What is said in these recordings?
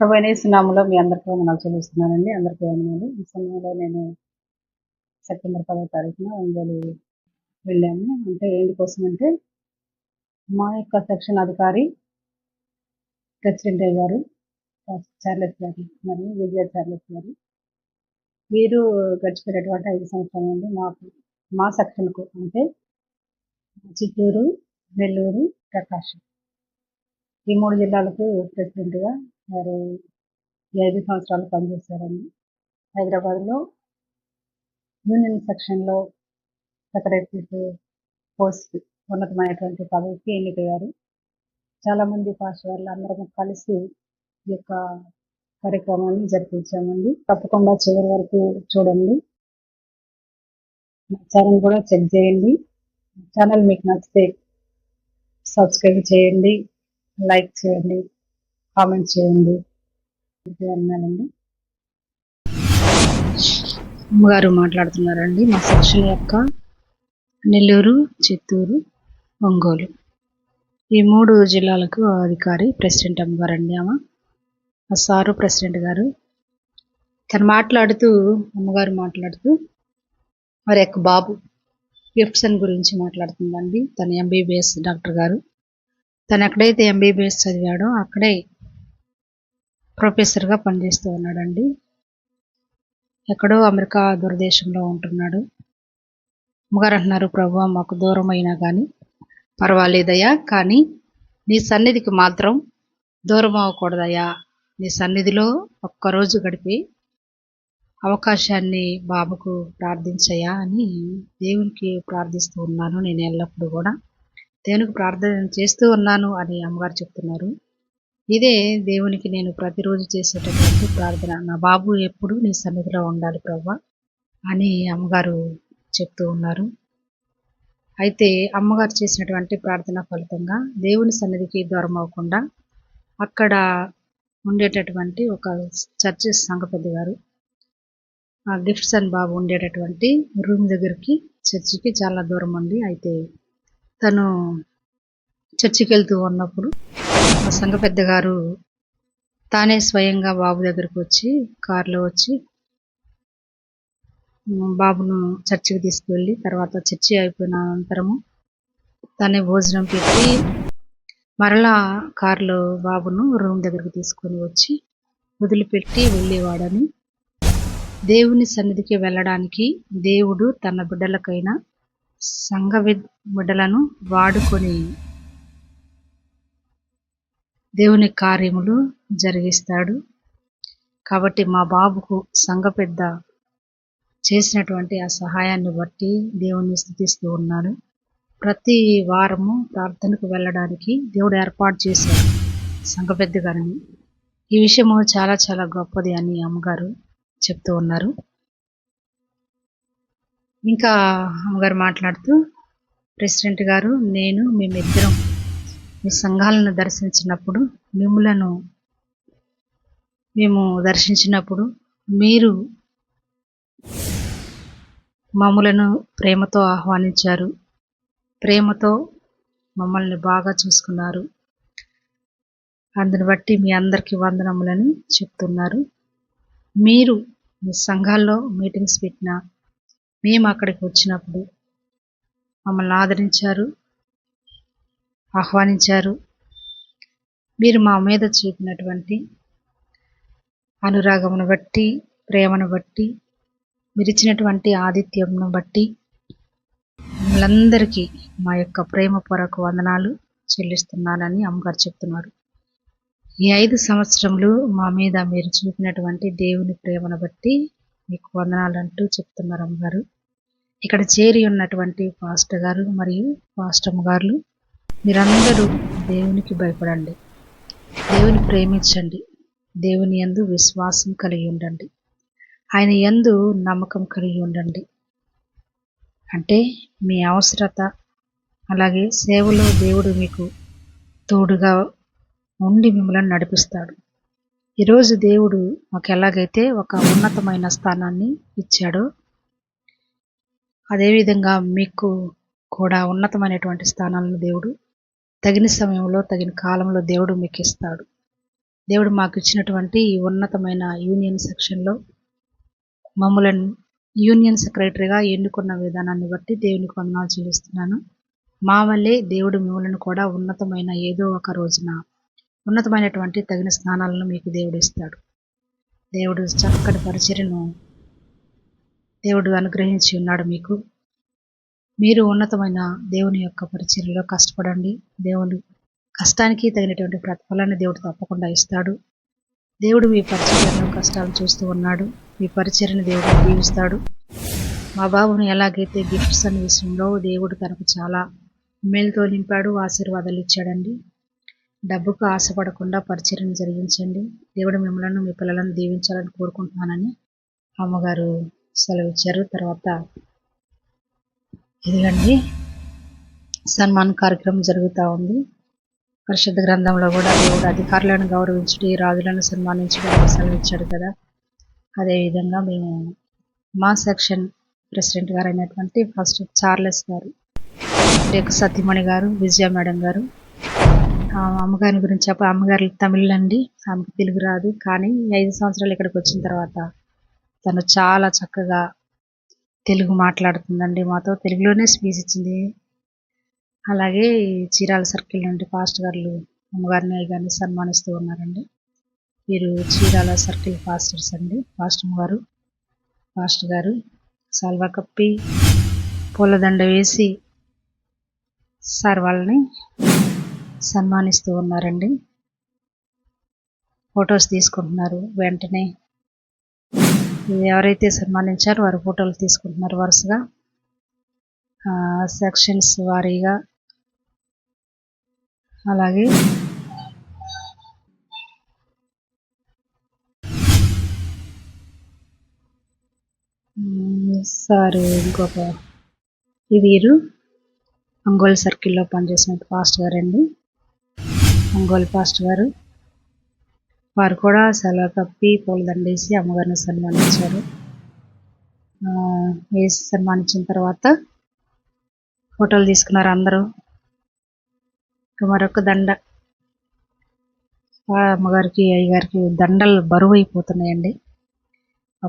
ప్రభనేసునామలో మీ అందరికీ వందనాలు చెల్లిస్తున్నానండి. అందరికీ వందనాలు. ఈ సమయంలో నేను సెప్టెంబర్ పదో తారీఖున ఒంగోలు వెళ్ళాము అంటే ఎందుకోసం కోసం అంటే మా యొక్క సెక్షన్ అధికారి ప్రెసిడెంట్ గారు చార్లెస్ గారు మరియు విజయ చార్లెస్ గారు. వీరు గడిచిపోయినటువంటి ఐదు సంవత్సరాల నుండి మాకు మా సెక్షన్కు అంటే చిత్తూరు నెల్లూరు ప్రకాశం ఈ మూడు జిల్లాలకు ప్రెసిడెంట్గా వారు ఐదు సంవత్సరాలు పనిచేశారండి హైదరాబాద్లో యూనియన్ సెక్షన్లో సెక్రటరీ పోస్ట్ ఉన్నతమైనటువంటి పదవికి ఎన్నికయ్యారు. చాలామంది పాస్ వాళ్ళు అందరం కలిసి ఈ యొక్క కార్యక్రమాన్ని జరిపించామండి. తప్పకుండా చివరి వరకు చూడండి. ఛానల్ కూడా చెక్ చేయండి. ఛానల్ మీకు నచ్చితే సబ్స్క్రైబ్ చేయండి. లైక్ చేయండి. కామెంట్ చేయండి. అన్నానండి అమ్మగారు మాట్లాడుతున్నారండి. మా సెక్షన్ యొక్క నెల్లూరు చిత్తూరు ఒంగోలు. ఈ మూడు జిల్లాలకు అధికారి ప్రెసిడెంట్ అమ్మగారండి ఆమె. మా సారు ప్రెసిడెంట్ గారు. తను మాట్లాడుతూ అమ్మగారు మాట్లాడుతూ వారి యొక్క బాబు గిఫ్ట్సన్ గురించి మాట్లాడుతుందండి. తన ఎంబీబీఎస్ డాక్టర్ గారు. తను ఎక్కడైతే ఎంబీబీఎస్ చదివాడో అక్కడే ప్రొఫెసర్గా పనిచేస్తూ ఉన్నాడండి. ఎక్కడో అమెరికా దూరదేశంలో ఉంటున్నాడు. అమ్మగారు అంటున్నారు ప్రభు మాకు దూరం అయినా కానీ పర్వాలేదయ్యా కానీ నీ సన్నిధికి మాత్రం దూరం అవ్వకూడదయ్యా. నీ సన్నిధిలో ఒక్కరోజు గడిపి అవకాశాన్ని బాబుకు ప్రార్థించయా అని దేవునికి ప్రార్థిస్తూ ఉన్నాను. నేను ఎల్లప్పుడూ కూడా దేవునికి ప్రార్థన చేస్తూ ఉన్నాను అని అమ్మగారు చెప్తున్నారు. ఇదే దేవునికి నేను ప్రతిరోజు చేసేటటువంటి ప్రార్థన. నా బాబు ఎప్పుడు నీ సన్నిధిలో ఉండాలి ప్రభా అని అమ్మగారు చెప్తూ ఉన్నారు. అయితే అమ్మగారు చేసినటువంటి ప్రార్థన ఫలితంగా దేవుని సన్నిధికి దూరం అవ్వకుండా అక్కడ ఉండేటటువంటి ఒక చర్చెస్ సంఘ పెద్ద గారు ఆ గిఫ్ట్స్ అండ్ బాబు ఉండేటటువంటి రూమ్ దగ్గరికి చర్చికి చాలా దూరం ఉంది. అయితే తను చర్చికి వెళ్తూ ఉన్నప్పుడు ఆ సంఘ పెద్ద గారు తానే స్వయంగా బాబు దగ్గరికి వచ్చి కారులో వచ్చి బాబును చర్చికి తీసుకువెళ్ళి తర్వాత చర్చి అయిపోయిన అనంతరము తనే భోజనం పెట్టి మరలా కారులో బాబును రూమ్ దగ్గరికి తీసుకొని వచ్చి వదిలిపెట్టి వెళ్ళేవాడని. దేవుని సన్నిధికి వెళ్ళడానికి దేవుడు తన బిడ్డలకైనా సంఘ బిడ్డలను వాడుకొని దేవుని కార్యములు జరిగిస్తాడు. కాబట్టి మా బాబుకు సంఘ పెద్ద చేసినటువంటి ఆ సహాయాన్ని బట్టి దేవుని స్థుతిస్తూ ఉన్నాను ప్రతి వారము ప్రార్థనకు వెళ్ళడానికి దేవుడు ఏర్పాటు చేశాడు సంఘ పెద్ద గారిని ఈ విషయము చాలా చాలా గొప్పది అని అమ్మగారు చెప్తూ ఉన్నారు. ఇంకా అమ్మగారు మాట్లాడుతూ ప్రెసిడెంట్ గారు నేను మేమిద్దరం మీ సంఘాలను దర్శించినప్పుడు మిమ్మలను మేము దర్శించినప్పుడు మీరు మమ్మలను ప్రేమతో ఆహ్వానించారు. ప్రేమతో మమ్మల్ని బాగా చూసుకున్నారు. అందుని బట్టి మీ అందరికీ వందనములని చెప్తున్నారు. మీరు మీ సంఘాల్లో మీటింగ్స్ పెట్టిన మేము అక్కడికి వచ్చినప్పుడు మమ్మల్ని ఆదరించారు. ఆహ్వానించారు. మీరు మా మీద చూపినటువంటి అనురాగమును బట్టి ప్రేమను బట్టి మీరిచ్చినటువంటి ఆతిథ్యంను బట్టి మిమ్మల్ందరికీ మా యొక్క ప్రేమ పొరకు వందనాలు చెల్లిస్తున్నానని అమ్మగారు చెప్తున్నారు. ఈ ఐదు సంవత్సరములు మా మీద మీరు చూపినటువంటి దేవుని ప్రేమను బట్టి మీకు వందనాలు అంటూ చెప్తున్నారు అమ్మగారు. ఇక్కడ చేరి ఉన్నటువంటి పాస్టర్ గారు మరియు పాస్టమ్ గారు మీరందరూ దేవునికి భయపడండి. దేవుని ప్రేమించండి. దేవుని యందు విశ్వాసం కలిగి ఉండండి. ఆయన యందు నమ్మకం కలిగి ఉండండి. అంటే మీ అవసరత అలాగే సేవలో దేవుడు మీకు తోడుగా ఉండి మిమ్మల్ని నడిపిస్తాడు. ఈరోజు దేవుడు మాకు ఎలాగైతే ఒక ఉన్నతమైన స్థానాన్ని ఇచ్చాడో అదేవిధంగా మీకు కూడా ఉన్నతమైనటువంటి స్థానాలను దేవుడు తగిన సమయంలో తగిన కాలంలో దేవుడు మీకు ఇస్తాడు దేవుడు మాకు ఇచ్చినటువంటి ఈ ఉన్నతమైన యూనియన్ సెక్షన్లో మమ్మలను యూనియన్ సెక్రటరీగా ఎన్నుకున్న విధానాన్ని బట్టి దేవునికి వందనాలు చెల్లిస్తున్నాను. మా వల్లే దేవుడు మిమ్మల్ని కూడా ఉన్నతమైన ఏదో ఒక రోజున ఉన్నతమైనటువంటి తగిన స్థానాలను మీకు దేవుడు ఇస్తాడు. దేవుడు చక్కటి పరిచర్ను దేవుడు అనుగ్రహించి ఉన్నాడు మీకు. మీరు ఉన్నతమైన దేవుని యొక్క పరిచర్యలో కష్టపడండి. దేవుడు కష్టానికి తగినటువంటి ప్రతిఫలాన్ని దేవుడు తప్పకుండా ఇస్తాడు. దేవుడు మీ పరిచర్యలో కష్టాలు చూస్తూ ఉన్నాడు. మీ పరిచర్యను దేవుడు దీవిస్తాడు మా బాబును ఎలాగైతే గిఫ్ట్స్ అనే విషయంలో దేవుడు తనకు చాలా మేలుతో నింపాడు ఆశీర్వాదాలు ఇచ్చాడండి. డబ్బుకు ఆశపడకుండా పరిచర్యను జరిగించండి. దేవుడు మిమ్మల్ని మీ పిల్లలను దీవించాలని కోరుకుంటున్నానని అమ్మగారు సెలవు ఇచ్చారు తర్వాత ఇదిగండి. సన్మాన్ కార్యక్రమం జరుగుతూ ఉంది. పరిశుద్ధ గ్రంథంలో కూడా దేవుడు అధికారులను గౌరవించడం రాజులను సన్మానించడం సెలవు ఇచ్చాడు కదా. అదేవిధంగా మేము మా సెక్షన్ ప్రెసిడెంట్ గారు అయినటువంటి ఫస్ట్ చార్లెస్ గారు రేఖ సత్యమణి గారు విజయ మేడం గారు అమ్మగారి గురించి చెప్ప అమ్మగారు తమిళ్ అండి ఆమెకు తెలుగు రాదు. కానీ ఐదు సంవత్సరాలు ఇక్కడికి వచ్చిన తర్వాత తను చాలా చక్కగా తెలుగు మాట్లాడుతుందండి. మాతో తెలుగులోనే స్పీచ్ ఇచ్చింది. అలాగే ఈ చీరాల సర్కిల్ నుండి పాస్ట్ గారు అమ్మగారిని గారిని సన్మానిస్తూ ఉన్నారండి. వీరు చీరాల సర్కిల్ పాస్టర్స్ అండి. పాస్టర్ గారు పాస్ట్ గారు సాల్వా కప్పి పూలదండ వేసి సార్ వాళ్ళని సన్మానిస్తూ ఉన్నారండి. ఫొటోస్ తీసుకుంటున్నారు వెంటనే. ఎవరైతే సన్మానించారో వారి ఫోటోలు తీసుకుంటున్నారు వరుసగా. సెక్షన్స్ వారీగా. అలాగే. సార్ ఇంకొక వీరు ఒంగోలు సర్కిల్లో పనిచేసిన పాస్ట్ గారండి. అండి ఒంగోలు పాస్ట్ గారు. వారు కూడా సెలవు కప్పి పూలదండేసి అమ్మగారిని సన్మానించారు. వేసి సన్మానించిన తర్వాత ఫోటోలు తీసుకున్నారు అందరూ. మరొక దండ. అమ్మగారికి అయ్యగారికి దండలు బరువు అయిపోతున్నాయండి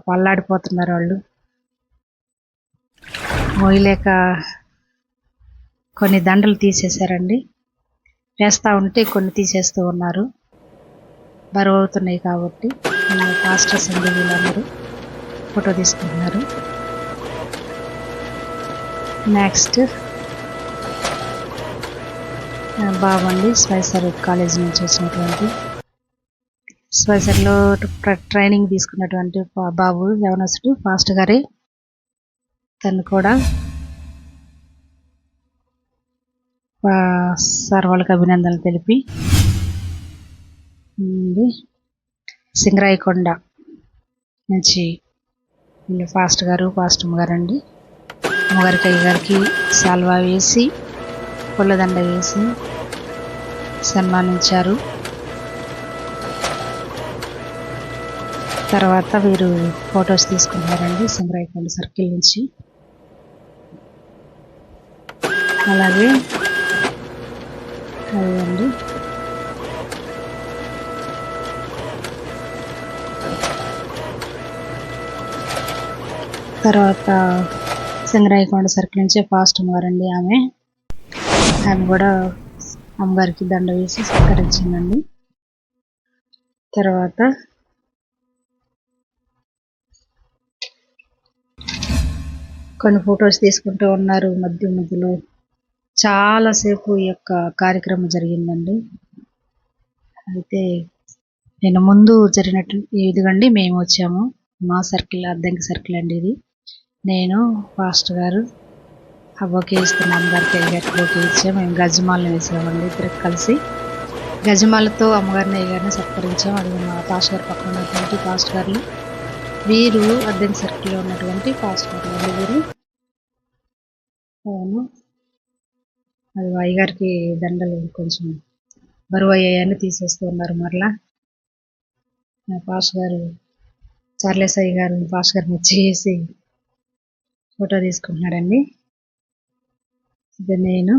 పల్లాడిపోతున్నారు వాళ్ళు. మోయలేక కొన్ని దండలు తీసేశారండి. వేస్తూ ఉంటే కొన్ని తీసేస్తూ ఉన్నారు. బరువు అవుతున్నాయి కాబట్టి పాస్టర్స్ అండి వీళ్ళందరూ ఫోటో తీసుకుంటున్నారు. నెక్స్ట్ బాబండి స్వైసర్ కాలేజ్ నుంచి వచ్చినటువంటి స్వైసర్లో ట్రైనింగ్ తీసుకున్నటువంటి బాబు యవనసుడు ఫాస్ట్ గారే. తను కూడా సార్ వాళ్ళకి అభినందనలు తెలిపి సింగరాయకొండ. నుంచి ఫాస్ట్ గారు ఫాస్ట్ గారు అండి అమ్మగారికి అయ్యగారికి సాల్వా వేసి పుల్లదండ వేసి సన్మానించారు. తర్వాత వీరు ఫొటోస్ తీసుకుంటున్నారండి సింగరాయకొండ సర్కిల్ నుంచి. అలాగే అదండి తర్వాత సింగరాయకొండ సర్కిల్ నుంచి ఫాస్ట్ అమ్మగారండి ఆమె. ఆమె కూడా అమ్మగారికి దండ వేసి సత్కరించిందండి. తర్వాత కొన్ని ఫొటోస్ తీసుకుంటూ ఉన్నారు. మధ్య మధ్యలో చాలాసేపు ఈ యొక్క కార్యక్రమం జరిగిందండి. అయితే నేను ముందు జరిగినట్టు ఇదిగండి మేము వచ్చాము. మా సర్కిల్ అద్దంకి సర్కిల్ అండి ఇది. నేను ఫాస్ట్ గారు. ఆ బొకే ఇస్తున్న అమ్మగారికి అయ్యగారికి బొకే ఇచ్చాము మేము గజమాలను వేసామండి ఇద్దరికి కలిసి. గజమాలతో అమ్మగారిని అయ్యగారిని సత్కరించాం. అది మా పాస్ట్ గారి పక్కన ఉన్నటువంటి పాస్ట్ గారు వీరు అద్దెం సర్కిల్లో ఉన్నటువంటి పాస్ట్ గారు. అండి వీరు అవును. అది అయ్యగారికి దండలు కొంచెం బరువు అయ్యాయని తీసేస్తూ ఉన్నారు మరలా. పాస్ గారు చార్లెస్ అయ్య గారు పాస్ గారిని చేసి ఫోటో తీసుకుంటున్నాడండి. ఇది నేను.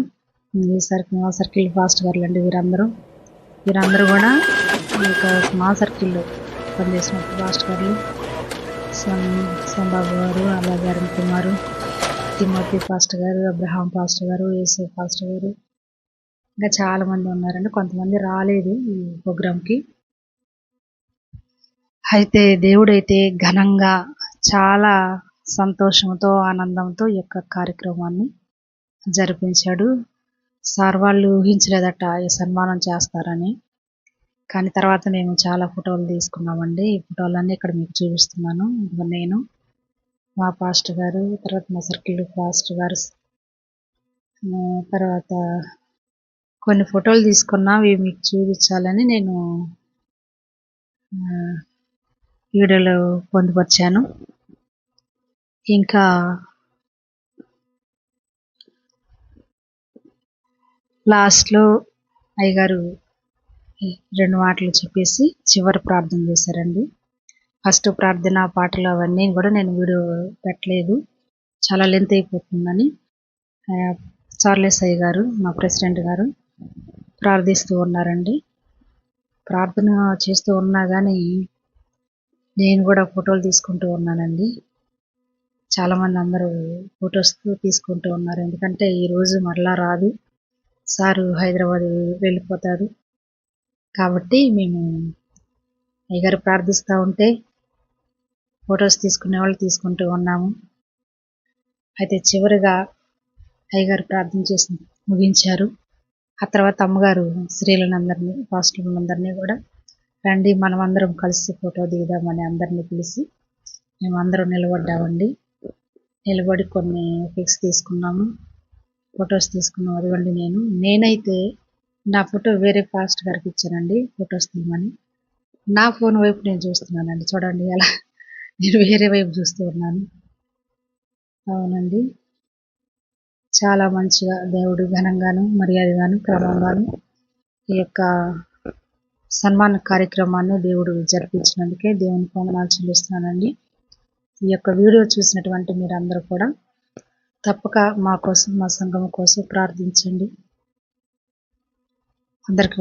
ఈ సర్కిల్ మా సర్కిల్ ఫాస్ట్ గారు అండి వీరందరూ. వీరందరూ కూడా ఒక మా సర్కిల్లో పనిచేసిన పాస్టర్ గారు సంబాబు గారు అలాగే అరుణ్ కుమారు తిమ్మతి ఫాస్ట్ గారు అబ్రహాం ఫాస్ట్ గారు ఏసీ ఫాస్ట్ గారు. ఇంకా చాలా మంది ఉన్నారండి. కొంతమంది రాలేదు ఈ ప్రోగ్రాంకి అయితే దేవుడైతే ఘనంగా చాలా సంతోషంతో ఆనందంతో ఈ యొక్క కార్యక్రమాన్ని జరిపించాడు. సార్ వాళ్ళు ఊహించలేదట ఈ సన్మానం చేస్తారని. కానీ తర్వాత మేము చాలా ఫోటోలు తీసుకున్నామండి. ఈ ఫోటోలన్నీ ఇక్కడ మీకు చూపిస్తున్నాను. నేను మా పాస్టర్ గారు తర్వాత మా సర్కిల్ పాస్టర్ గారు తర్వాత కొన్ని ఫోటోలు తీసుకున్నా. ఇవి మీకు చూపించాలని నేను వీడియోలో పొందుపరిచాను. ఇంకా లాస్ట్లో అయ్యగారు రెండు మాటలు చెప్పేసి చివరి ప్రార్థన చేశారండి. ఫస్ట్ ప్రార్థన పాటలు అవన్నీ కూడా నేను వీడియో పెట్టలేదు. చాలా లెంత్ అయిపోతుందని చార్లెస్ అయ్య గారు మా ప్రెసిడెంట్ గారు ప్రార్థిస్తూ ఉన్నారండి. ప్రార్థన చేస్తూ ఉన్నా కానీ నేను కూడా ఫోటోలు తీసుకుంటూ ఉన్నానండి. చాలా మంది అందరూ ఫొటోస్ తీసుకుంటూ ఉన్నారు. ఎందుకంటే ఈ రోజు మరలా రాదు. సారు హైదరాబాద్ వెళ్ళిపోతాడు. కాబట్టి మేము అయ్యగారు ప్రార్థిస్తూ ఉంటే ఫొటోస్ తీసుకునే వాళ్ళు తీసుకుంటూ ఉన్నాము. అయితే చివరిగా అయ్యగారు ప్రార్థన చేసి ముగించారు. ఆ తర్వాత అమ్మగారు స్త్రీలందరినీ పాస్టర్లందరినీ కూడా రండి మనం అందరం కలిసి ఫోటో దిగుదామని అందరినీ పిలిచి మేము అందరం నిలబడ్డామండి. నిలబడి కొన్ని పిక్స్ తీసుకున్నాము. ఫొటోస్ తీసుకున్నాం అదిగోండి నేను. నేనైతే నా ఫోటో వేరే పాస్ట్ గారికి ఇచ్చానండి. ఫొటోస్ తీయమని. నా ఫోన్ వైపు నేను చూస్తున్నానండి. చూడండి అలా నేను వేరే వైపు చూస్తూ ఉన్నాను. అవునండి. చాలా మంచిగా దేవుడు ఘనంగాను మర్యాదగాను క్రమంగాను ఈ యొక్క సన్మాన కార్యక్రమాన్ని దేవుడు జరిపించినందుకే దేవునికి వందనాలు చెల్లిస్తున్నానండి. ఈ యొక్క వీడియో చూసినటువంటి మీరందరూ కూడా తప్పక మా కోసం మా సంఘం కోసం ప్రార్థించండి. అందరికి